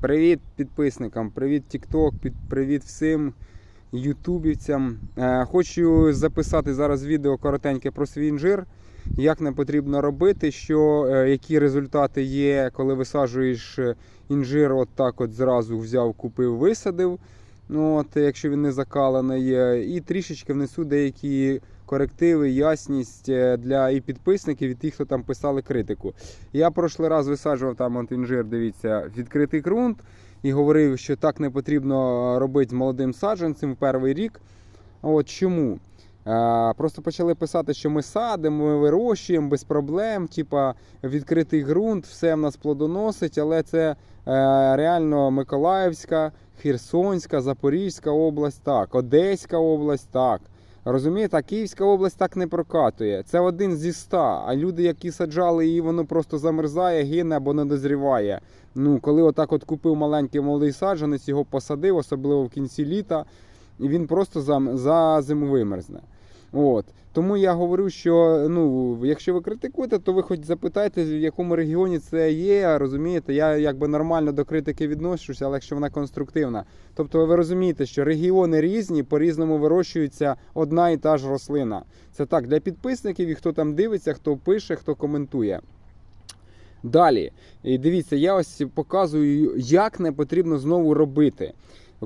Привіт підписникам, привіт TikTok, привіт всім ютубівцям. Е, Хочу записати зараз відео коротеньке про свій інжир, як не потрібно робити, що, е, які результати є, коли висаджуєш е, інжир, от так от зразу взяв, купив, висадив. Ну, от, якщо він не закалений, Е, і трішечки внесу деякі корективи, ясність е, для і підписників, і тих, хто там писали критику. Я прошлий раз висаджував там от інжир, дивіться, відкритий ґрунт і говорив, що так не потрібно робити з молодим саджанцем в перший рік. От чому? Просто почали писати, що ми садимо, ми вирощуємо без проблем, типа відкритий ґрунт, все в нас плодоносить, але це е, реально Миколаївська, Херсонська, Запорізька область, так, Одеська область, так. Розумієте, а Київська область так не прокатує. Це один зі ста. А люди, які саджали її, воно просто замерзає, гине або не дозріває. Ну, коли отак от купив маленький молодий саджанець, його посадив, особливо в кінці літа, і він просто за, за зиму вимерзне. От. Тому я говорю, що ну, якщо ви критикуєте, то ви хоч запитайте, в якому регіоні це є. Розумієте, я якби нормально до критики відношуся, але якщо вона конструктивна. Тобто ви розумієте, що регіони різні, по-різному вирощується одна і та ж рослина. Це так для підписників і хто там дивиться, хто пише, хто коментує. Далі, і дивіться, я ось показую, як не потрібно знову робити.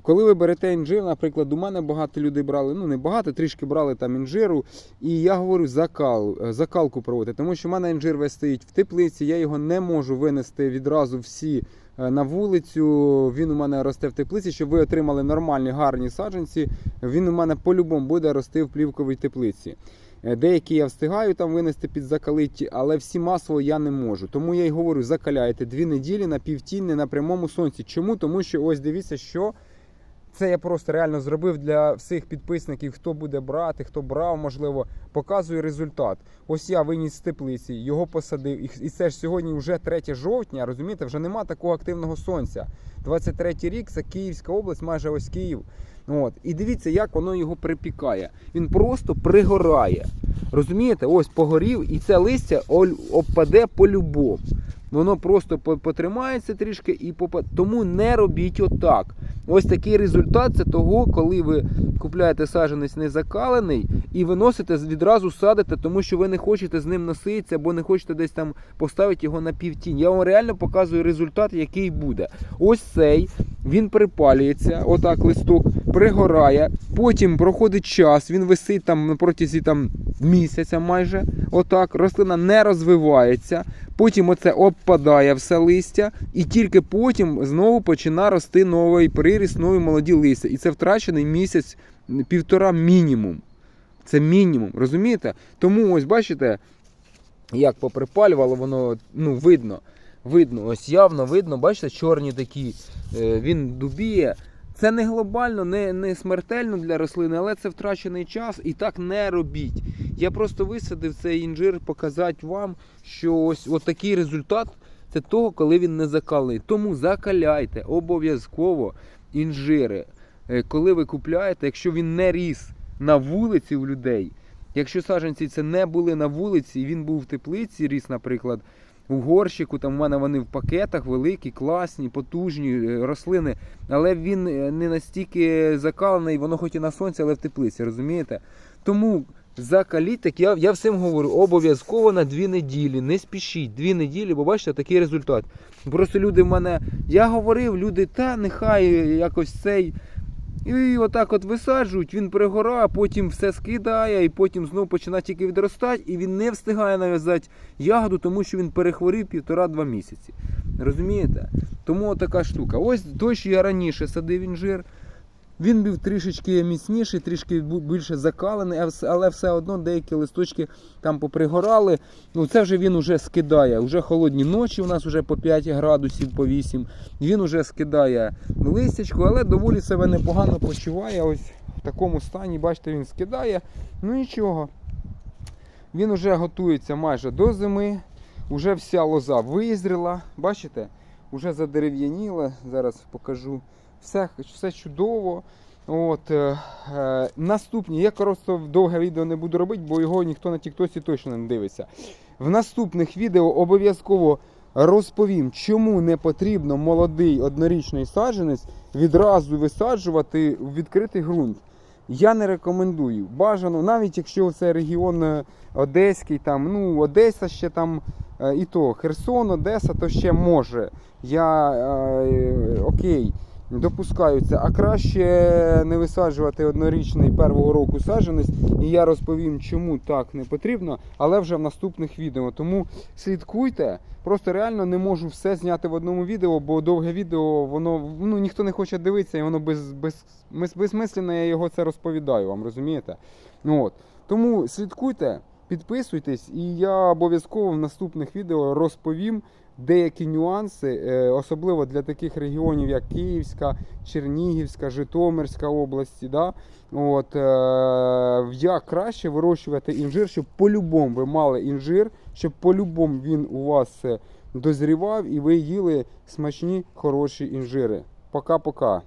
Коли ви берете інжир, наприклад, у мене багато людей брали, ну не багато, трішки брали там інжиру, і я говорю закал, закалку проводити, тому що в мене інжир весь стоїть в теплиці, я його не можу винести відразу всі е, на вулицю. Він у мене росте в теплиці, щоб ви отримали нормальні гарні саджанці. Він у мене по-любому буде рости в плівковій теплиці. Е, Деякі я встигаю там винести під закалиті, але всі масово я не можу. Тому я й говорю, закаляйте дві неділі на півтінні на прямому сонці. Чому? Тому що ось дивіться, що це я просто реально зробив для всіх підписників, хто буде брати, хто брав, можливо, показую результат. Ось я виніс з теплиці, його посадив, і- це ж сьогодні вже 3 жовтня, розумієте, вже нема такого активного сонця. 23 рік це Київська область, майже ось Київ. От. І дивіться, як воно його припікає. Він просто пригорає. Розумієте, ось погорів, і це листя обпаде по-любому. Воно просто потримається трішки і попа... Тому не робіть отак. Ось такий результат це того, коли ви купляєте саджанець незакалений і виносите відразу садите, тому що ви не хочете з ним носитися або не хочете десь там поставити його на півтінь. Я вам реально показую результат, який буде. Ось цей він припалюється, отак листок пригорає. Потім проходить час, він висить там на протязі там місяця майже. Отак, рослина не розвивається. Потім оце обпадає все листя, і тільки потім знову починає рости новий приріст, нові молоді листя. І це втрачений місяць, півтора мінімум. Це мінімум, розумієте? Тому ось бачите, як поприпалювало, воно ну, видно. Видно, ось явно видно, бачите, чорні такі, е, він дубіє. Це не глобально, не, не смертельно для рослини, але це втрачений час і так не робіть. Я просто висадив цей інжир показати вам, що ось такий результат це того, коли він не закалений. Тому закаляйте обов'язково інжири. Е, Коли ви купляєте, якщо він не ріс на вулиці у людей, якщо саджанці це не були на вулиці, він був в теплиці, ріс, наприклад, у горщику, там у мене вони в пакетах великі, класні, потужні е, рослини, але він е, не настільки закалений, воно хоч і на сонці, але в теплиці, розумієте? Тому закаліть, так я, я всім говорю, обов'язково на дві неділі. Не спішіть, дві неділі, бо бачите, такий результат. Просто люди в мене, я говорив, люди, та нехай якось цей. І отак от висаджують, він пригорає, потім все скидає, і потім знову починає тільки відростати, і він не встигає нав'язати ягоду, тому що він перехворів півтора-два місяці. Розумієте? Тому така штука. Ось той, що я раніше садив інжир, він був трішечки міцніший, трішки більше закалений, але все одно деякі листочки там попригорали. Ну це вже він уже скидає. Уже холодні ночі, у нас вже по 5 градусів, по 8. Він уже скидає листячку, але доволі себе непогано почуває. Ось в такому стані, бачите, він скидає. Ну нічого. Він уже готується майже до зими. Уже вся лоза визріла. Бачите? Уже задерев'яніла. Зараз покажу. Все, все чудово. От, е, е, наступні, я просто довге відео не буду робити, бо його ніхто на Тіктосі точно не дивиться. В наступних відео обов'язково розповім, чому не потрібно молодий однорічний саджанець відразу висаджувати в відкритий ґрунт. Я не рекомендую. Бажано, навіть якщо це регіон е, Одеський, там, ну, Одеса ще там, е, і то Херсон, Одеса, то ще може. Я е, окей, допускаю це. А краще не висаджувати однорічний першого року саджанець. І я розповім, чому так не потрібно, але вже в наступних відео. Тому слідкуйте. Просто реально не можу все зняти в одному відео, бо довге відео, воно ну ніхто не хоче дивитися, і воно без, без, безмисленно я його це розповідаю, вам розумієте? Ну, от. Тому слідкуйте, підписуйтесь, і я обов'язково в наступних відео розповім деякі нюанси, е, особливо для таких регіонів, як Київська, Чернігівська, Житомирська області. Да? От, е, як краще вирощувати інжир, щоб по-любому ви мали інжир, щоб по-любому він у вас дозрівав і ви їли смачні, хороші інжири. Пока-пока.